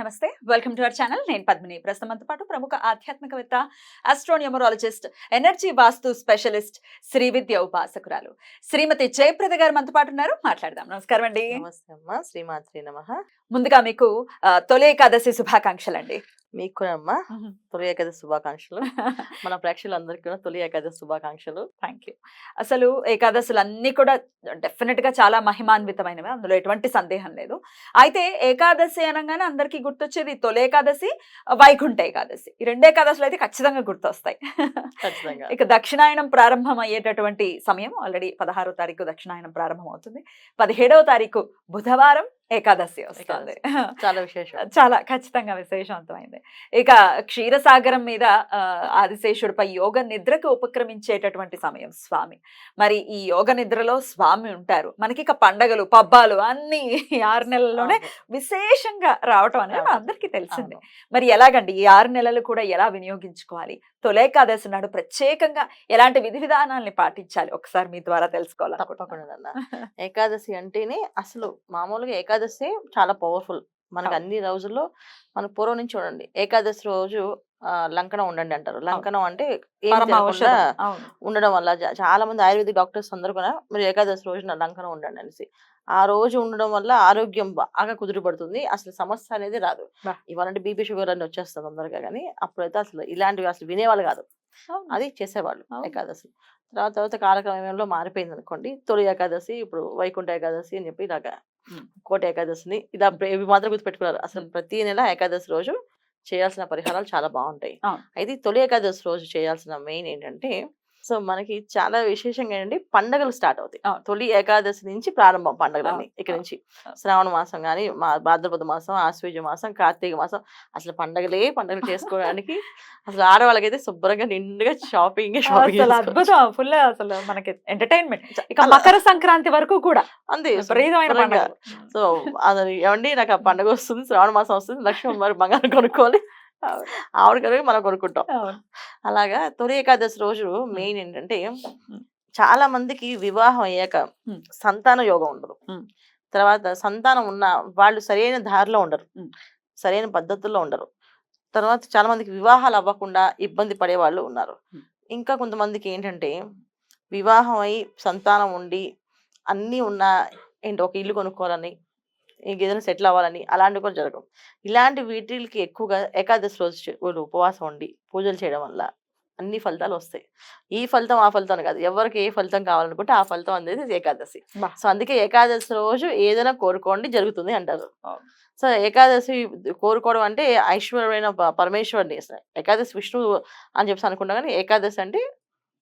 నమస్తే. Welcome to our channel. నేను పద్మిని. ప్రస్తుతంతో పాటు ప్రముఖ ఆధ్యాత్మికవేత్త astronumerologist energy vastu specialist Shri విద్య ఉపాసకురాలు శ్రీమతి జయప్రద గారు మనతో పాటు ఉన్నారు. మాట్లాడదాం. నమస్కారం అండి. నమస్తే అమ్మా. శ్రీమాత్రి నమ. ముందుగా మీకు తొలి ఏకాదశి శుభాకాంక్షలు అండి మీకు కూడా అమ్మా. తొలి ఏకాదశి శుభాకాంక్షలు. మన ప్రేక్షకులందరికీ కూడా తొలి ఏకాదశి శుభాకాంక్షలు. Thank you. అసలు ఏకాదశులు అన్ని కూడా డెఫినెట్గా చాలా మహిమాన్వితమైనవి. అందులో ఎటువంటి సందేహం లేదు. అయితే ఏకాదశి అనగానే అందరికీ గుర్తొచ్చేది తొలి ఏకాదశి వైకుంఠ ఏకాదశి. ఈ రెండు ఏకాదశులు అయితే ఖచ్చితంగా గుర్తొస్తాయి. ఖచ్చితంగా. ఇక దక్షిణాయనం ప్రారంభం అయ్యేటటువంటి సమయం ఆల్రెడీ పదహారో తారీఖు దక్షిణాయనం ప్రారంభం అవుతుంది పదిహేడవ తారీఖు బుధవారం ఏకాదశి వస్తుంది. చాలా విశేషం. చాలా ఖచ్చితంగా విశేషవంతమైంది. ఇక క్షీరసాగరం మీద ఆదిశేషుడిపై యోగ నిద్రకు ఉపక్రమించేటటువంటి సమయం స్వామి. మరి ఈ యోగ నిద్రలో స్వామి ఉంటారు. మనకి ఇక పండగలు పబ్బాలు అన్ని ఈ ఆరు నెలల్లోనే. విశేషంగా రావటం అనేది అవును. అందరికీ తెలిసిందే. మరి ఎలాగండి? ఈ ఆరు నెలలు కూడా ఎలా వినియోగించుకోవాలి? తొలేకాదశి నాడు ప్రత్యేకంగా ఎలాంటి విధి విధానాల్ని పాటించాలి? ఒకసారి మీ ద్వారా తెలుసుకోవాలనుకుంటున్నాను. తప్పకుండా. ఏకాదశి అంటేనే అసలు మామూలుగా ఏకాదశి చాలా పవర్ఫుల్ మనకి. అన్ని రోజుల్లో మన పూర్వం నుంచి చూడండి ఏకాదశి రోజు లంకనం ఉండండి అంటారు లంకనం అంటే ఉండడం వల్ల చాలా మంది ఆయుర్వేదిక్ డాక్టర్స్ అందరూ కూడా మీరు ఏకాదశి రోజున లంకనం ఉండండి అనేసి ఆ రోజు ఉండడం వల్ల ఆరోగ్యం బాగా కుదురుపడుతుంది అసలు సమస్య అనేది రాదు బా. ఇవాళ బీపీ షుగర్ అన్ని వచ్చేస్తుంది తొందరగా కానీ అప్పుడైతే అసలు ఇలాంటివి అసలు వినేవాళ్ళు కాదు. అది చేసేవాళ్ళు. ఏకాదశి తర్వాత తర్వాత కాలక్రమంలో మారిపోయింది అనుకోండి తొలి ఏకాదశి ఇప్పుడు వైకుంఠ ఏకాదశి అని చెప్పి ఇలాగా. కోట ఏకాదశిని. ఇలా ప్ర- ఇవి మాత్రం గుర్తుపెట్టుకున్నారు. అసలు. ప్రతి నెల ఏకాదశి రోజు చేయాల్సిన పరిహారాలు చాలా బాగుంటాయి. అయితే తొలి ఏకాదశి రోజు చేయాల్సిన మెయిన్ ఏంటంటే సో మనకి చాలా విశేషంగా ఏంటంటే పండగలు స్టార్ట్ అవుతాయి. తొలి ఏకాదశి నుంచి ప్రారంభం పండగలన్నీ. ఇక్కడ. నుంచి. శ్రావణ మాసం కానీ మా భాద్రపద మాసం ఆశ్వేజ మాసం కార్తీక మాసం అసలు పండగలే పండగలు చేసుకోవడానికి అసలు ఆడవాళ్ళకైతే శుభ్రంగా నిండుగా షాపింగ్ అద్భుతం ఫుల్ అసలు మనకి ఎంటర్టైన్మెంట్ ఇక మకర సంక్రాంతి వరకు కూడా అంతే. సో అది ఏమండి నాకు ఆ పండగ వస్తుంది శ్రావణ మాసం వస్తుంది లక్ష్మీ మరి బంగారం కొనుక్కోవాలి. ఆవిడ కనుక మనం కొనుక్కుంటాం. అలాగా తొలి ఏకాదశి రోజు మెయిన్ ఏంటంటే చాలా మందికి వివాహం అయ్యాక. సంతాన యోగం ఉండదు. తర్వాత సంతానం ఉన్న వాళ్ళు సరైన దారిలో ఉండరు. సరైన పద్ధతుల్లో ఉండరు తర్వాత చాలా మందికి వివాహాలు అవ్వకుండా ఇబ్బంది పడే వాళ్ళు ఉన్నారు. ఇంకా కొంతమందికి ఏంటంటే వివాహం అయి సంతానం ఉండి అన్నీ ఉన్న ఏంటి ఒక ఇల్లు కొనుక్కోవాలని ఇంకేదైనా సెటిల్ అవ్వాలని అలాంటివి కూడా జరగవు ఇలాంటి వీటికి ఎక్కువగా ఏకాదశి రోజు ఉపవాసం ఉండి పూజలు చేయడం వల్ల అన్ని ఫలితాలు వస్తాయి ఈ ఫలితం ఆ ఫలితం అని కాదు ఎవరికి ఏ ఫలితం కావాలనుకుంటే ఆ ఫలితం అనేది ఏకాదశి. సో అందుకే ఏకాదశి రోజు ఏదైనా కోరుకోండి జరుగుతుంది అంటారు. సో ఏకాదశి కోరుకోవడం అంటే ఐశ్వర్యమైన పరమేశ్వరుని ఏకాదశి విష్ణువు అని చెప్పి అనుకుంటా కానీ ఏకాదశి అంటే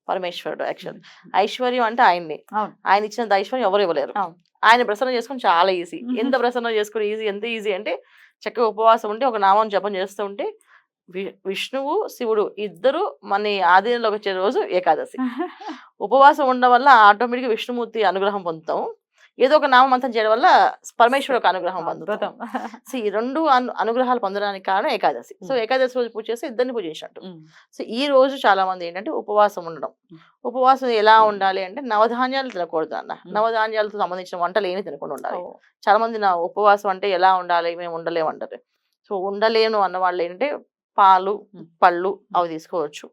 పరమేశ్వరుడు యాక్చువల్ ఐశ్వర్యం అంటే ఆయన్ని. ఆయన ఇచ్చినంత ఐశ్వర్యం ఎవరు ఇవ్వలేరు. ఆయన ప్రసన్నం చేసుకుని చాలా ఈజీ ఎంత ప్రసన్నం చేసుకుని ఈజీ ఎంత ఈజీ అంటే చక్కగా ఉపవాసం ఉంటే ఒక నామం జపం చేస్తూ ఉంటే విష్ణువు శివుడు ఇద్దరు మన ఆధీనంలోకి వచ్చే రోజు ఏకాదశి. ఉపవాసం ఉండడం వల్ల ఆటోమేటిక్గా విష్ణుమూర్తి అనుగ్రహం పొందుతాం. ఏదో ఒక నామం అంతం చేయడం వల్ల పరమేశ్వరుడు ఒక అనుగ్రహం పొందుతాం సో ఈ రెండు అను- అనుగ్రహాలు పొందడానికి కారణం ఏకాదశి సో. ఏకాదశి రోజు పూజ చేస్తే ఇద్దరిని పూజించినట్టు. సో ఈ రోజు చాలా మంది ఏంటంటే ఉపవాసం ఉండడం. ఉపవాసం ఎలా ఉండాలి అంటే నవధాన్యాలు తినకూడదు అన్న. నవధాన్యాలతో సంబంధించిన వంటలు ఏమి తినకుండా ఉండాలి. చాలా మంది నా ఉపవాసం అంటే ఎలా ఉండాలి మేము ఉండలేము అంటారు సో ఉండలేను అన్న వాళ్ళు ఏంటంటే పాలు. పళ్ళు అవి తీసుకోవచ్చు.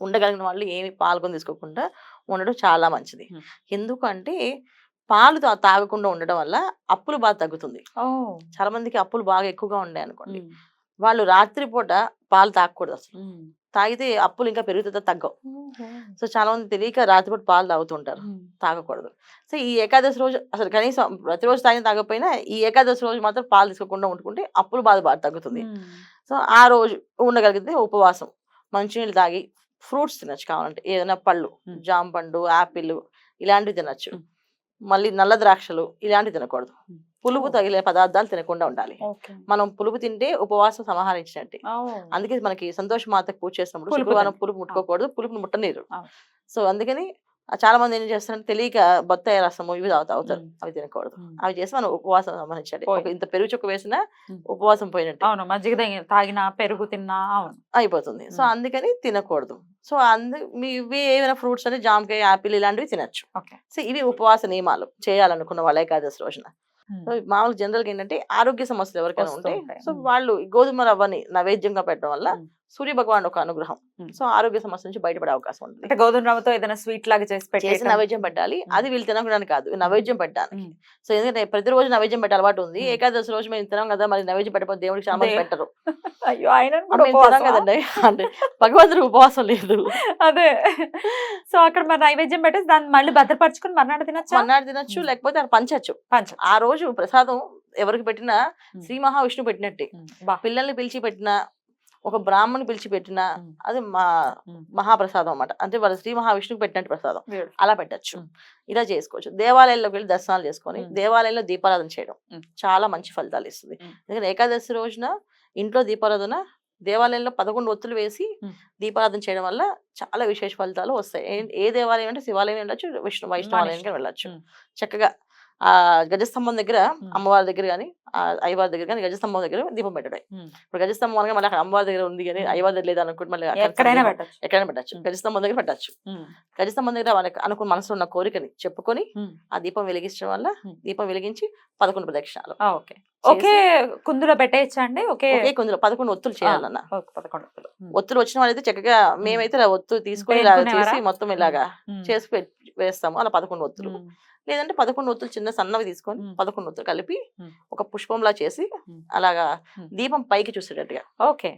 ఉండగలిగిన వాళ్ళు ఏమి పాల్గొని తీసుకోకుండా ఉండడం చాలా మంచిది. ఎందుకంటే పాలు తా- తాగకుండా ఉండడం వల్ల అప్పులు బాగా తగ్గుతుంది. చాలా మందికి అప్పులు బాగా ఎక్కువగా ఉండే అనుకోండి. వాళ్ళు రాత్రిపూట పాలు తాగకూడదు అసలు. తాగితే అప్పులు ఇంకా పెరుగుతుందో తగ్గవు. సో చాలా మంది తెలియక రాత్రిపూట పాలు తాగుతుంటారు. తాగకూడదు సో ఈ ఏకాదశి రోజు అసలు కనీసం ప్రతిరోజు తాగిన తాగకపోయినా ఈ ఏకాదశి రోజు మాత్రం పాలు తీసుకోకుండా ఉంటుకుంటే అప్పులు బాధ బాగా తగ్గుతుంది. సో ఆ రోజు ఉండగలిగితే ఉపవాసం మంచినీళ్ళు తాగి ఫ్రూట్స్ తినొచ్చు కావాలంటే ఏదైనా పళ్ళు. జామ పండు యాపిల్ ఇలాంటివి తినొచ్చు. మళ్ళీ నల్ల ద్రాక్షలు ఇలాంటివి తినకూడదు. పులుపు. తగిలే పదార్థాలు తినకుండా ఉండాలి మనం పులుపు తింటే ఉపవాసం సమాహరించినట్టే. అందుకే మనకి సంతోష మాతకు పూజ చేసినప్పుడు పులుపు శుక్రవారం పులుపు ముట్టుకోకూడదు పులుపుని ముట్టనీరు. సో అందుకని చాలా మంది ఏం చేస్తారంటే తెలియక బత్తాయి రసము ఇవి తాగుతా అవుతారు. అవి తినకూడదు. అవి చేసి మనం ఉపవాసం సంబంధించాలి ఇంత పెరుగు చుక్క వేసినా. ఉపవాసం పోయినట్టు అవును మజ్జిగ తాగి- తాగినా పెరుగు తిన్నా అయిపోతుంది సో. అందుకని తినకూడదు సో అందు మీ ఇవి ఏమైనా ఫ్రూట్స్ అంటే జామకాయ యాపిల్ ఇలాంటివి తినచ్చు సో ఇవి ఉపవాస నియమాలు చేయాలనుకున్న వాళ్ళు ఏకాదశి రోజున సో మామూలు జనరల్గా ఏంటంటే ఆరోగ్య సమస్యలు ఎవరికైనా ఉంటాయి. సో. వాళ్ళు గోధుమ రవ్వని నైవేద్యంగా పెట్టడం వల్ల. సూర్య భగవాన్ ఒక అనుగ్రహం. సో ఆరోగ్య సమస్య నుంచి బయటపడే అవకాశం ఉంటుంది. అంటే గోధుమ రవ్వతో ఏదైనా స్వీట్ లాగా చేసి పెట్టేయటం. నైవేద్యం పెట్టాలి. అది వీళ్ళు తినకూడదని కాదు. నైవేద్యం పెట్టడానికి. సో ఎందుకంటే ప్రతిరోజు నైవేద్యం పెట్టే అలవాటు ఉంది. ఏకాదశి రోజు మేము తినాం కదా మరి నైవేద్యం పెట్టకపోతే దేవుడికి దే- పెట్టరు. అయ్యో ఆయన తినాం కదండి. అంటే భగవంతుడికి ఉపవాసం లేదు. అదే. సో అక్కడ మరి నైవేద్యం పెట్టేసి దాన్ని మళ్ళీ భద్రపరచుకుని మర్నాడు తినచ్చా? మన్నాడు తినొచ్చు. లేకపోతే పంచచ్చు. పంచ ఆ రోజు ప్రసాదం ఎవరికి పెట్టినా. శ్రీ మహావిష్ణువు పెట్టినట్టే. పిల్లల్ని పిలిచి పెట్టినా ఒక బ్రాహ్మణ్ పిలిచి పెట్టినా. అది మా. మహాప్రసాదం అన్నమాట అంటే వాళ్ళ శ్రీ మహావిష్ణువుకి పెట్టినట్టు ప్రసాదం. అలా పెట్టచ్చు. ఇలా చేసుకోవచ్చు దేవాలయాల్లోకి వెళ్ళి దర్శనాలు చేసుకొని. దేవాలయంలో దీపారాధన చేయడం. చాలా మంచి ఫలితాలు ఇస్తుంది. ఎందుకంటే ఏకాదశి రోజున ఇంట్లో దీపారాధన దేవాలయంలో పదకొండు ఒత్తులు వేసి. దీపారాధన చేయడం వల్ల చాలా విశేష ఫలితాలు వస్తాయి ఏ- దేవాలయం అంటే శివాలయం వెళ్ళొచ్చు విష్ణు వైష్ణవాలయానికి వెళ్ళొచ్చు. చక్కగా ఆ గజస్తంభం దగ్గర. అమ్మవారి దగ్గర కానీ అయ్యవారి దగ్గర కానీ గజస్తంభం దగ్గర దీపం పెట్టడం. ఇప్పుడు గజస్తంభం అనగా మళ్ళీ అమ్మవారి దగ్గర ఉంది కానీ. అయ్యవారి దగ్గర లేదు అనుకుంటే మళ్ళీ ఎక్కడైనా పెట్టచ్చు ఎక్కడైనా పెట్టచ్చు. గజస్తంభం దగ్గర పెట్టచ్చు గజస్తంభం దగ్గర వాళ్ళకి అనుకున్న మనసులో ఉన్న కోరికని చెప్పుకొని. ఆ దీపం వెలిగించడం వల్ల. దీపం వెలిగించి పదకొండు ప్రదక్షిణాలు ఓకే ఒకే కుందులో పెట్టేయచ్చా అండి ఒకే ఒకే కొందులో పదకొండు ఒత్తులు చేయాలన్న ఓకే, పదకొండు ఒత్తులు. ఒత్తులు వచ్చిన వాళ్ళైతే చక్కగా మేమైతే ఇలా ఒత్తు తీసుకొని ఇలా? చేసి మొత్తం ఇలాగా. చేసి వేస్తాము అలా పదకొండు ఒత్తులు. లేదంటే పదకొండు ఒత్తులు చిన్న సన్నవి తీసుకొని. పదకొండు ఒత్తులు కలిపి. ఒక పుష్పంలా చేసి. అలాగా. దీపం పైకి చూసేటట్టుగా ఓకే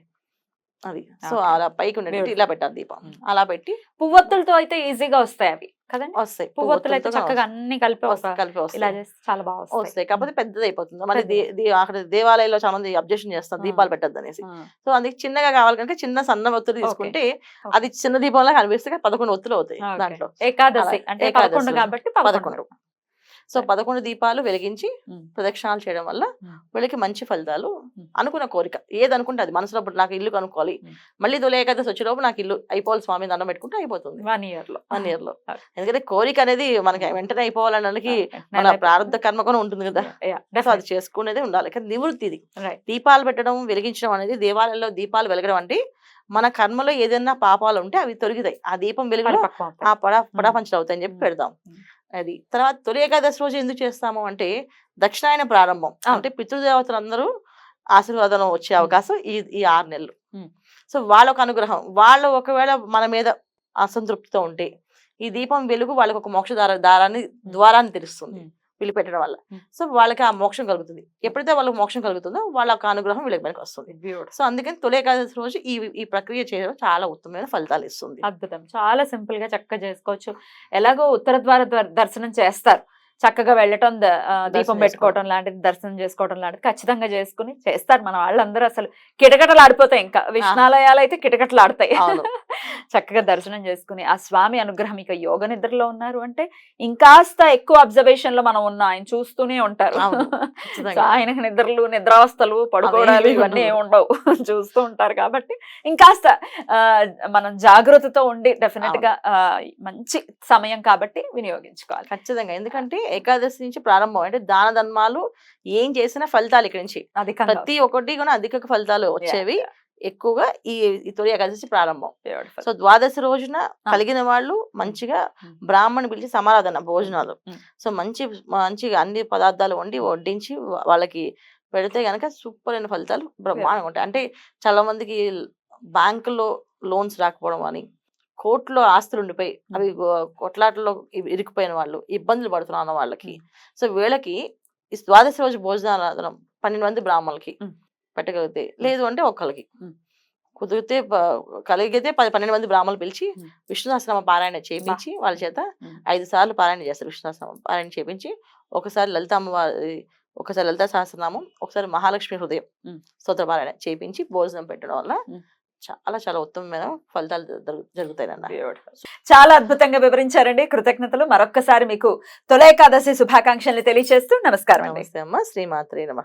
అది సో. అలా పైకి Beautiful. ఇలా పెట్టాలి దీపం. అలా పెట్టి పువ్వొత్తులతో అయితే ఈజీగా వస్తాయి అవి కదండి? వస్తాయి. పువ్వొత్తులు అయితే చక్కగా అన్ని కలిపి కలిపి వస్తాయి. చాలా బాగా వస్తాయి. కాకపోతే పెద్దది అయిపోతుంది. మళ్ళీ అక్కడ దేవాలయంలో చాలా మంది అబ్జెక్షన్ చేస్తారు. దీపాలు పెట్టద్దు అనేసి సో అందుకే చిన్నగా కావాలి కనుక చిన్న సన్న ఒత్తులు తీసుకుంటే. అది చిన్న దీపంలా కనిపిస్తే పదకొండు ఒత్తులు అవుతాయి. దాంట్లో. ఏకాదశి అంటే పదకొండు. కాబట్టి పదకొండు. సో పదకొండు దీపాలు వెలిగించి ఉమ్. ప్రదక్షిణాలు చేయడం వల్ల ఉమ్. వీళ్ళకి మంచి ఫలితాలు ఉమ్. అనుకున్న కోరిక ఏది అనుకుంటే అది మనసులో నాకు ఇల్లు కనుక్కోవాలి. మళ్ళీ తొలి ఏకాదశి వచ్చేలోపు నాకు ఇల్లు అయిపోవాలి స్వామి దండం పెట్టుకుంటే అయిపోతుంది వన్ ఇయర్లో వన్ ఇయర్లో. ఎందుకంటే కోరిక అనేది మనకి వెంటనే అయిపోవాలనడానికి. మన ప్రారంభ కర్మ కూడా ఉంటుంది కదా అది. చేసుకునేది ఉండాలి కానీ నివృత్తి ఇది. దీపాలు పెట్టడం వెలిగించడం అనేది దేవాలయంలో దీపాలు వెలగడం అంటే మన కర్మలో ఏదైనా పాపాలు ఉంటే అవి తొలగుతాయి ఆ దీపం వెలుగులో. ఆ పడా. పడాపంచలు అవుతాయని చెప్పి ఉమ్. అది. తర్వాత తొలి ఏకాదశి రోజు ఎందుకు చేస్తాము అంటే దక్షిణాయన ప్రారంభం. అంటే పితృదేవతలు అందరూ ఆశీర్వాదం వచ్చే అవకాశం ఈ ఈ ఆరు నెలలు. సో వాళ్ళొక అనుగ్రహం. వాళ్ళు ఒకవేళ మన మీద అసంతృప్తితో ఉంటే ఈ దీపం వెలుగు వాళ్ళకి ఒక మోక్ష దార దారాన్ని ద్వారాన్ని తెరుస్తుంది. ఉమ్. వీళ్ళు పెట్టడం వల్ల. సో వాళ్ళకి ఆ మోక్షం కలుగుతుంది. ఎప్పుడైతే వాళ్ళకి మోక్షం కలుగుతుందో వాళ్ళ ఒక అనుగ్రహం వీళ్ళకి మనకి వస్తుంది. సో అందుకని తొలి ఏకాదశి రోజు ఈ ఈ ప్రక్రియ చేయడం చాలా ఉత్తమమైన ఫలితాలు ఇస్తుంది. అద్భుతం. చాలా సింపుల్గా చక్కగా చేసుకోవచ్చు. ఎలాగో ఉత్తర ద్వార- దర్శనం చేస్తారు. చక్కగా వెళ్ళటం దీపం పెట్టుకోవటం లాంటిది దర్శనం చేసుకోవటం లాంటిది ఖచ్చితంగా చేసుకుని చేస్తారు. మన వాళ్ళందరూ అసలు కిటకటలు ఆడిపోతాయి ఇంకా. విష్ణాలయాలు అయితే కిటకటలు ఆడతాయి. చక్కగా దర్శనం చేసుకుని ఆ స్వామి అనుగ్రహం ఇక యోగ నిద్రలో ఉన్నారు అంటే ఇంకాస్త ఎక్కువ అబ్జర్వేషన్లో మనం ఉన్నాం ఆయన చూస్తూనే ఉంటారు. ఆయనకి నిద్రలు నిద్రావస్థలు పడుకోవడాలు ఇవన్నీ ఏమి ఉండవు. చూస్తూ ఉంటారు కాబట్టి ఇంకాస్త మనం జాగ్రత్తతో ఉండి డెఫినెట్గా ఆ, మంచి సమయం కాబట్టి వినియోగించుకోవాలి. ఖచ్చితంగా. ఎందుకంటే ఏకాదశి నుంచి ప్రారంభం. అంటే దాన ధర్మాలు ఏం చేసినా ఫలితాలు ఇక్కడి నుంచి. ప్రతి ఒక్కటి కూడా అధిక ఫలితాలు వచ్చేవి ఎక్కువగా ఈ తొలి ఏకాదశి ప్రారంభం. సో ద్వాదశి రోజున కలిగిన వాళ్ళు మంచిగా Mm. బ్రాహ్మణ్ పిలిచి సమారాధన భోజనాలు. Mm. సో మంచి మంచిగా అన్ని పదార్థాలు వండి వడ్డించి వాళ్ళకి పెడితే గనక సూపర్ అయిన ఫలితాలు బ్రహ్మాండంగా ఉంటాయి. అంటే చాలా మందికి బ్యాంకులో లోన్స్ రాకపోవడం అని కోర్టులో ఆస్తులు ఉండిపోయి అవి కొట్లాటలో ఇ- ఇరుక్కుపోయిన వాళ్ళు ఇబ్బందులు పడుతున్న వాళ్ళకి సో వీళ్ళకి ఈ ద్వాదశి రోజు భోజనాలు పన్నెండు మంది బ్రాహ్మణులకి. పెట్టగలిగితే లేదు అంటే ఒక్కరికి. కుదిరితే కలిగితే పది పన్నెండు మంది బ్రాహ్మణులు పిలిచి. విష్ణు సహస్రనామ పారాయణ చేపించి వాళ్ళ చేత. ఐదు సార్లు పారాయణ చేస్తారు విష్ణు సహస్రనామం పారాయణ చేపించి ఒకసారి లలిత అమ్మవారి ఒకసారి లలిత సహస్రనామం ఒకసారి మహాలక్ష్మి హృదయం. స్తోత్ర పారాయణ చేపించి భోజనం పెట్టడం వల్ల. చాలా చాలా ఉత్తమమైన ఫలితాలు జరుగు- జరుగుతాయి అన్న చాలా అద్భుతంగా వివరించారండి. కృతజ్ఞతలు. మరొక్కసారి మీకు తొలి ఏకాదశి శుభాకాంక్షల్ని తెలియజేస్తూ నమస్కారం నమస్తే అమ్మ. శ్రీమాత్రే నమ.